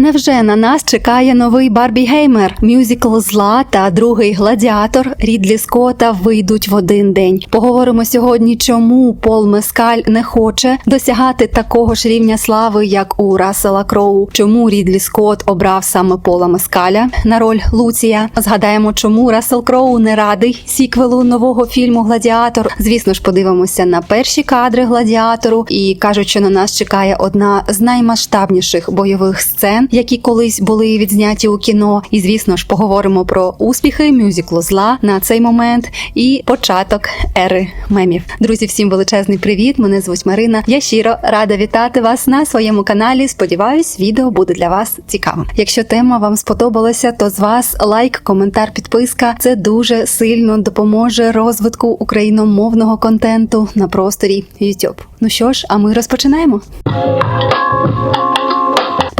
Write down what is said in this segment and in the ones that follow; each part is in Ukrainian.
Невже на нас чекає новий Барбі Геймер? Мюзикл зла та другий гладіатор Рідлі Скотта вийдуть в один день. Поговоримо сьогодні, чому Пол Мескаль не хоче досягати такого ж рівня слави, як у Рассела Кроу. Чому Рідлі Скотт обрав саме Пола Мескаля на роль Луція? Згадаємо, чому Рассел Кроу не радий сіквелу нового фільму Гладіатор. Звісно ж, подивимося на перші кадри гладіатору і кажуть, що на нас чекає одна з наймасштабніших бойових сцен, які колись були відзняті у кіно. І звісно ж, поговоримо про успіхи мюзиклу зла на цей момент і початок ери мемів. Друзі, всім величезний привіт! Мене звуть Марина. Я щиро рада вітати вас на своєму каналі. Сподіваюсь, відео буде для вас цікавим. Якщо тема вам сподобалася, то з вас лайк, коментар, підписка. Це дуже сильно допоможе розвитку україномовного контенту на просторі YouTube. Ну що ж, а ми розпочинаємо.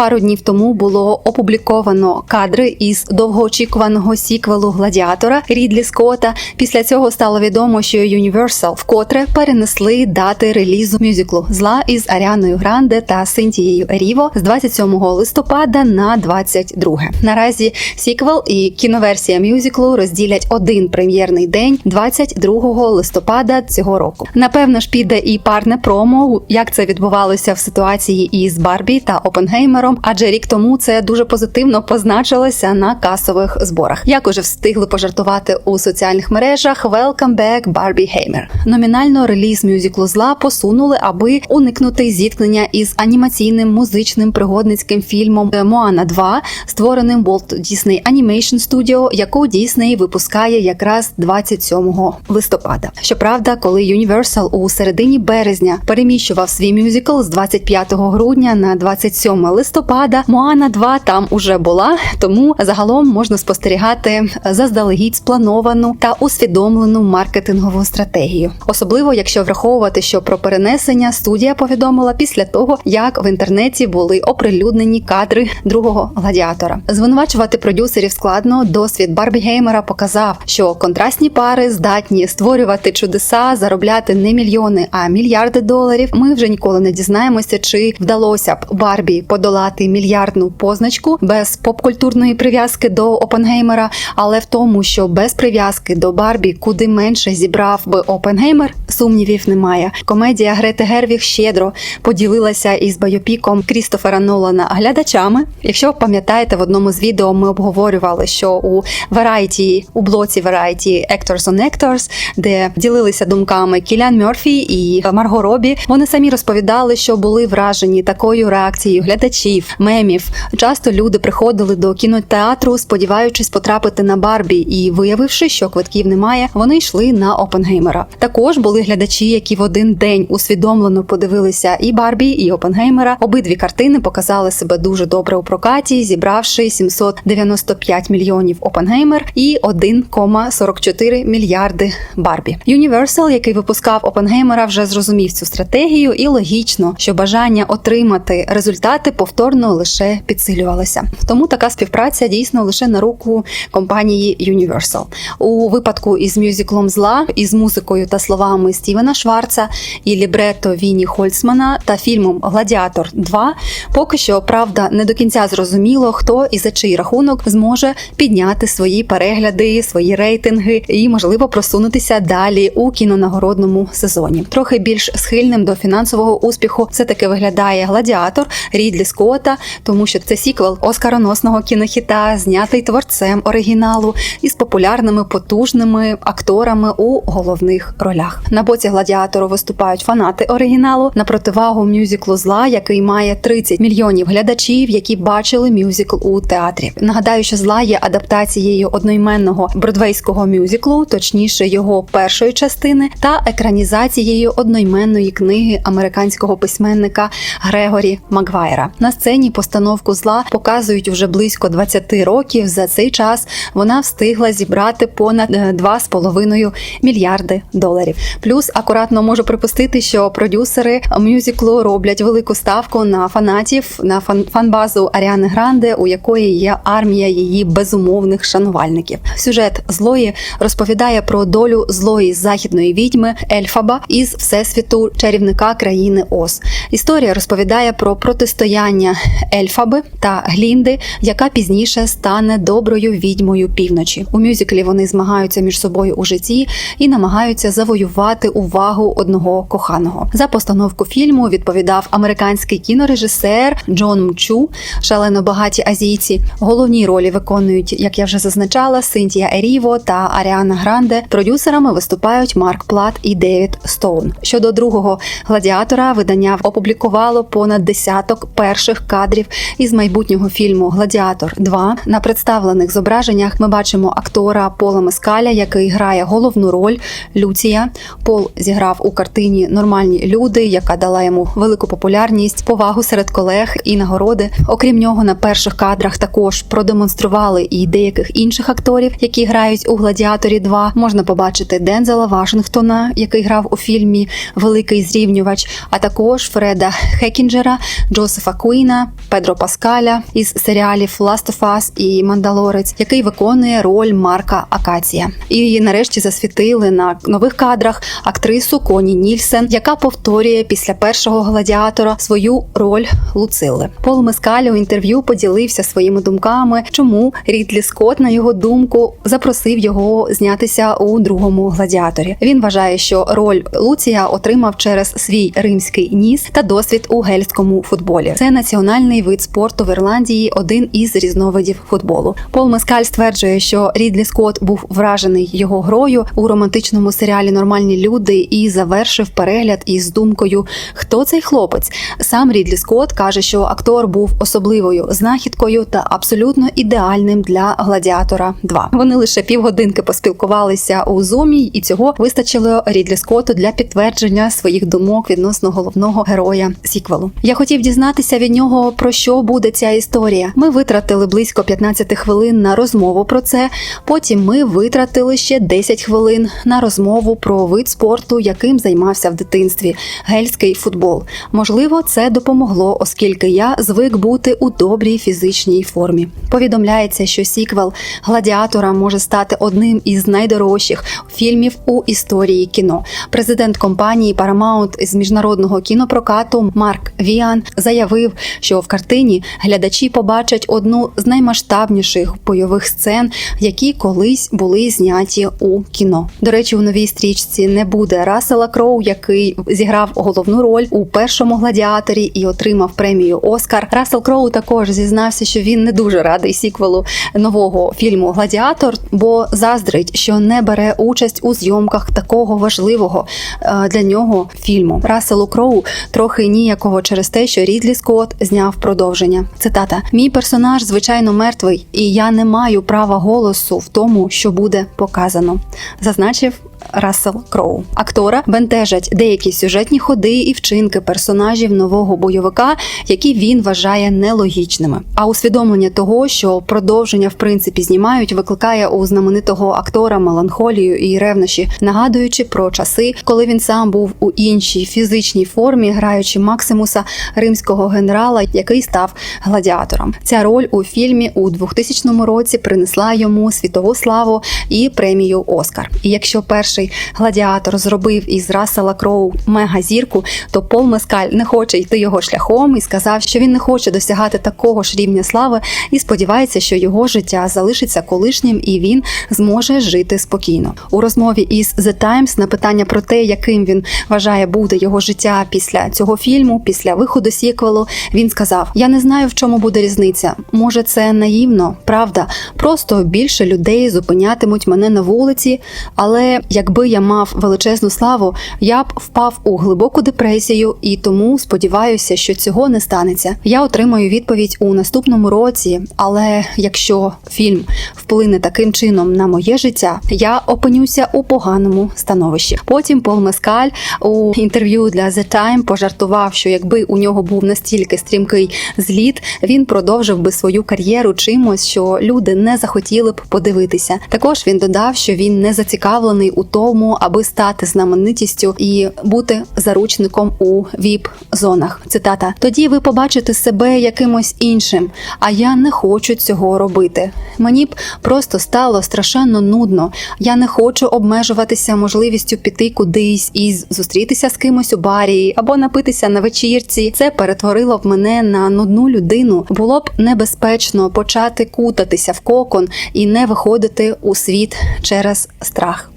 Пару днів тому було опубліковано кадри із довгоочікуваного сіквелу гладіатора Рідлі Скотта. Після цього стало відомо, що Universal вкотре перенесли дати релізу мюзиклу зла із Аріаною Гранде та Синтією Ріво з 27 листопада на 22. Наразі сіквел і кіноверсія мюзиклу розділять один прем'єрний день 22 листопада цього року. Напевно ж піде і парне промо, як це відбувалося в ситуації із Барбі та Опенгеймером адже рік тому це дуже позитивно позначилося на касових зборах. Як уже встигли пожартувати у соціальних мережах Welcome back Barbie Heimer. Номінально реліз мюзиклу зла посунули, аби уникнути зіткнення із анімаційним музичним пригодницьким фільмом Моана 2, створеним Walt Disney Animation Studio, яку Disney випускає якраз 27 листопада. Щоправда, коли Universal у середині березня переміщував свій мюзикл з 25 грудня на 27 листопада листопада. Моана 2 там уже була, тому загалом можна спостерігати заздалегідь сплановану та усвідомлену маркетингову стратегію, особливо якщо враховувати, що про перенесення студія повідомила після того, як в інтернеті були оприлюднені кадри другого гладіатора. Звинувачувати продюсерів складно. Досвід Барбі Геймера показав, що контрастні пари здатні створювати чудеса, заробляти не мільйони, а мільярди доларів. Ми вже ніколи не дізнаємося, чи вдалося б Барбі подолати мільярдну позначку без попкультурної прив'язки до Опенгеймера, але в тому, що без прив'язки до Барбі куди менше зібрав би Опенгеймер, сумнівів немає. Комедія Грети Гервіг щедро поділилася із байопіком Крістофера Нолана глядачами. Якщо пам'ятаєте, в одному з відео ми обговорювали, що у Variety, у блоці Variety Actors on Actors, де ділилися думками Кілян Мерфі і Марго Робі, вони самі розповідали, що були вражені такою реакцією глядачів мемів. Часто люди приходили до кінотеатру, сподіваючись потрапити на Барбі, і виявивши, що квитків немає, вони йшли на Опенгеймера. Також були глядачі, які в один день усвідомлено подивилися і Барбі, і Опенгеймера. Обидві картини показали себе дуже добре у прокаті, зібравши 795 мільйонів Опенгеймер і 1,44 мільярди Барбі. Universal, який випускав Опенгеймера, вже зрозумів цю стратегію, і логічно, що бажання отримати результати повторно лише підсилювалася. Тому така співпраця дійсно лише на руку компанії Universal. У випадку із мюзиклом зла, із музикою та словами Стівена Шварца і лібрето Віні Хольцмана та фільмом Гладіатор 2 поки що правда не до кінця зрозуміло, хто і за чий рахунок зможе підняти свої перегляди, свої рейтинги і, можливо, просунутися далі у кінонагородному сезоні. Трохи більш схильним до фінансового успіху все таки виглядає гладіатор Рідлі Скотта, тому що це сіквел оскароносного кінохіта, знятий творцем оригіналу із популярними потужними акторами у головних ролях. На боці гладіатору виступають фанати оригіналу на противагу мюзиклу зла, який має 30 мільйонів глядачів, які бачили мюзикл у театрі. Нагадаю, що зла є адаптацією одноіменного бродвейського мюзиклу, точніше його першої частини, та екранізацією одноіменної книги американського письменника Грегорі Маквайра. Сцені постановку зла показують уже близько 20 років. За цей час вона встигла зібрати понад 2,5 мільярди доларів. Плюс акуратно можу припустити, що продюсери мюзиклу роблять велику ставку на фанатів на фан фанбазу Аріани Гранде, у якої є армія її безумовних шанувальників. Сюжет злої розповідає про долю злої західної відьми Ельфаба із всесвіту чарівника країни Оз. Історія розповідає про протистояння кохання Ельфаби та Глінди, яка пізніше стане доброю відьмою півночі. У мюзиклі вони змагаються між собою у житті і намагаються завоювати увагу одного коханого. За постановку фільму відповідав американський кінорежисер Джон Мчу, шалено багаті азійці. Головні ролі виконують, як я вже зазначала, Синтія Еріво та Аріана Гранде. Продюсерами виступають Марк Плат і Девід Стоун. Щодо другого гладіатора, видання опублікувало понад десяток перших кадрів із майбутнього фільму Гладіатор 2». На представлених зображеннях ми бачимо актора Пола Мескаля, який грає головну роль Люція. Пол зіграв у картині Нормальні люди, яка дала йому велику популярність, повагу серед колег і нагороди. Окрім нього, на перших кадрах також продемонстрували і деяких інших акторів, які грають у Гладіаторі 2». Можна побачити Дензела Вашингтона, який грав у фільмі Великий зрівнювач, а також Фреда Хекінджера, Джозефа Куіна, Педро Паскаля із серіалів Last of Us і Мандалорець, який виконує роль Марка Акація. І нарешті засвітили на нових кадрах актрису Коні Нільсен, яка повторює після першого гладіатора свою роль Луцили. Пол Мескаль у інтерв'ю поділився своїми думками, чому Рідлі Скотт, на його думку, запросив його знятися у другому гладіаторі. Він вважає, що роль Луція отримав через свій римський ніс та досвід у гельському футболі. Це національний вид спорту в Ірландії, один із різновидів футболу. Пол Мескаль стверджує, що Рідлі Скотт був вражений його грою у романтичному серіалі Нормальні люди і завершив перегляд із думкою, хто цей хлопець. Сам Рідлі Скотт каже, що актор був особливою знахідкою та абсолютно ідеальним для гладіатора. 2». вони лише півгодинки поспілкувалися у зумі, і цього вистачило Рідлі Скотту для підтвердження своїх думок відносно головного героя сіквелу. Я хотів дізнатися від нього про що буде ця історія. Ми витратили близько 15 хвилин на розмову про це. Потім ми витратили ще 10 хвилин на розмову про вид спорту, яким займався в дитинстві гельський футбол. Можливо, це допомогло, оскільки я звик бути у добрій фізичній формі. Повідомляється, що сіквел гладіатора може стати одним із найдорожчих фільмів у історії кіно. Президент компанії Paramount з міжнародного кінопрокату Марк Віан заявив, що в картині глядачі побачать одну з наймасштабніших бойових сцен, які колись були зняті у кіно. До речі, у новій стрічці не буде Рассела Кроу, який зіграв головну роль у першому гладіаторі і отримав премію Оскар. Рассел Кроу також зізнався, що він не дуже радий сіквелу нового фільму Гладіатор, бо заздрить, що не бере участь у зйомках такого важливого е, для нього фільму. Расселу Кроу трохи ніякого через те, що Рідлі Скотт зняв продовження. Цитата: Мій персонаж звичайно мертвий, і я не маю права голосу в тому, що буде показано, зазначив. Рассел Кроу актора бентежать деякі сюжетні ходи і вчинки персонажів нового бойовика, які він вважає нелогічними. А усвідомлення того, що продовження в принципі знімають, викликає у знаменитого актора меланхолію і ревнощі, нагадуючи про часи, коли він сам був у іншій фізичній формі, граючи Максимуса римського генерала, який став гладіатором. Ця роль у фільмі у 2000 році принесла йому світову славу і премію Оскар. І якщо перший гладіатор зробив із Рассела Кроу мегазірку, то Пол Мескаль не хоче йти його шляхом і сказав, що він не хоче досягати такого ж рівня слави і сподівається, що його життя залишиться колишнім і він зможе жити спокійно. У розмові із The Times на питання про те, яким він вважає буде його життя після цього фільму, після виходу сіквелу, він сказав: Я не знаю, в чому буде різниця. Може, це наївно, правда. Просто більше людей зупинятимуть мене на вулиці, але якби я мав величезну славу, я б впав у глибоку депресію і тому сподіваюся, що цього не станеться. Я отримаю відповідь у наступному році, але якщо фільм вплине таким чином на моє життя, я опинюся у поганому становищі. Потім Пол Мескаль у інтерв'ю для The Time пожартував, що якби у нього був настільки стрімкий зліт, він продовжив би свою кар'єру чимось, що люди не захотіли б подивитися. Також він додав, що він не зацікавлений у тому, аби стати знаменитістю і бути заручником у віп зонах. Цитата: тоді ви побачите себе якимось іншим. А я не хочу цього робити. Мені б просто стало страшенно нудно. Я не хочу обмежуватися можливістю піти кудись і зустрітися з кимось у барі або напитися на вечірці. Це перетворило в мене на нудну людину. Було б небезпечно почати кутатися в кокон і не виходити у світ через страх.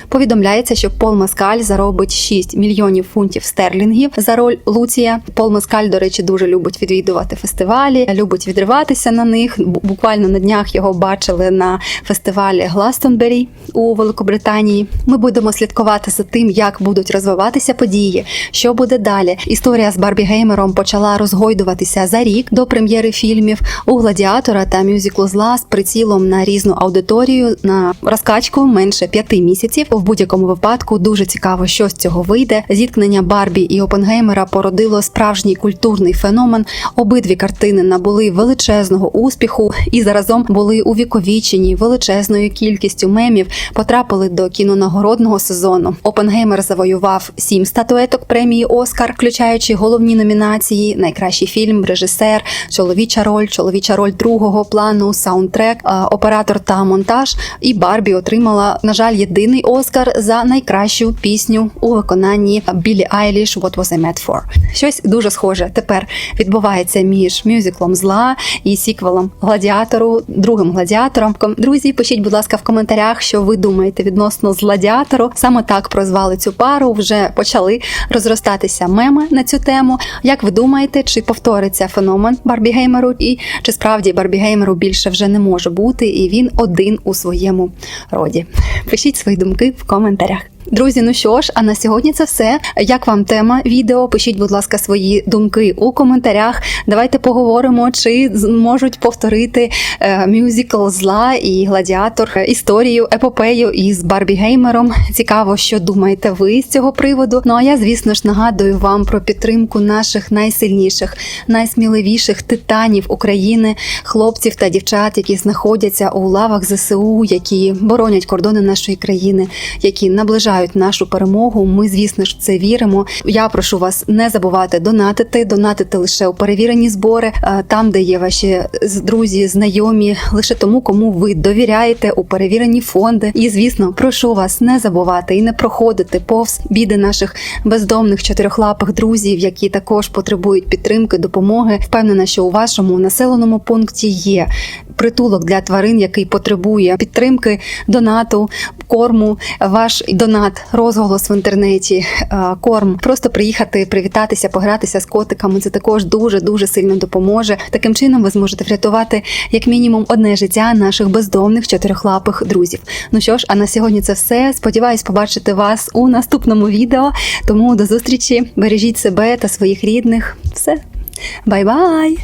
Повідомляється, що Пол Маскаль заробить 6 мільйонів фунтів стерлінгів за роль Луція. Пол Маскаль, до речі, дуже любить відвідувати фестивалі, любить відриватися на них. Буквально на днях його бачили на фестивалі Гластонбері у Великобританії. Ми будемо слідкувати за тим, як будуть розвиватися події, що буде далі. Історія з Барбі Геймером почала розгойдуватися за рік до прем'єри фільмів у гладіатора та мюзиклу зла з прицілом на різну аудиторію на розкачку менше п'яти місяців. В будь-якому випадку дуже цікаво, що з цього вийде. Зіткнення Барбі і Опенгеймера породило справжній культурний феномен. Обидві картини набули величезного успіху і заразом були увіковічені величезною кількістю мемів, потрапили до кінонагородного сезону. Опенгеймер завоював сім статуеток премії Оскар, включаючи головні номінації: найкращий фільм, режисер, чоловіча роль, чоловіча роль другого плану, саундтрек, е, оператор та монтаж. І Барбі отримала, на жаль, єдиний Оскар за найкращу пісню у виконанні Білі Айліш «What was I made for». Щось дуже схоже тепер відбувається між мюзиклом зла і сіквелом гладіатору, другим гладіатором. Друзі, пишіть, будь ласка, в коментарях, що ви думаєте відносно зладіатору. Саме так прозвали цю пару. Вже почали розростатися меми на цю тему. Як ви думаєте, чи повториться феномен Барбі Геймеру, і чи справді Барбі Геймеру більше вже не може бути, і він один у своєму роді? Пишіть свої думки в коментарях. коментарях. Друзі, ну що ж, а на сьогодні це все. Як вам тема відео? Пишіть, будь ласка, свої думки у коментарях. Давайте поговоримо, чи зможуть повторити е, мюзикл зла і гладіатор історію, епопею із Барбі Геймером. Цікаво, що думаєте ви з цього приводу. Ну а я, звісно ж, нагадую вам про підтримку наших найсильніших, найсміливіших титанів України, хлопців та дівчат, які знаходяться у лавах ЗСУ, які боронять кордони нашої країни, які наближають нашу перемогу. Ми, звісно ж, це віримо. Я прошу вас не забувати донатити, донатити лише у перевірені збори, е, там, де є ваші друзі, знайомі, лише тому, кому ви довіряєте у перевірені фонди. І звісно, прошу вас не забувати і не проходити повз біди наших бездомних чотирьохлапих друзів, які також потребують підтримки, допомоги. Впевнена, що у вашому населеному пункті є притулок для тварин, який потребує підтримки, донату, корму. Ваш донат, розголос в інтернеті, е, корм. Просто приїхати, привітатися, погратися з котиками. Це також дуже дуже сильно допоможе. Таким чином ви зможете врятувати як мінімум одне життя наших бездомних чотирьохлапих друзів. Ну що ж, а на сьогодні це все. Сподіваюсь побачити вас у наступному відео. Тому до зустрічі. Бережіть себе та своїх рідних. Все. Бай-бай!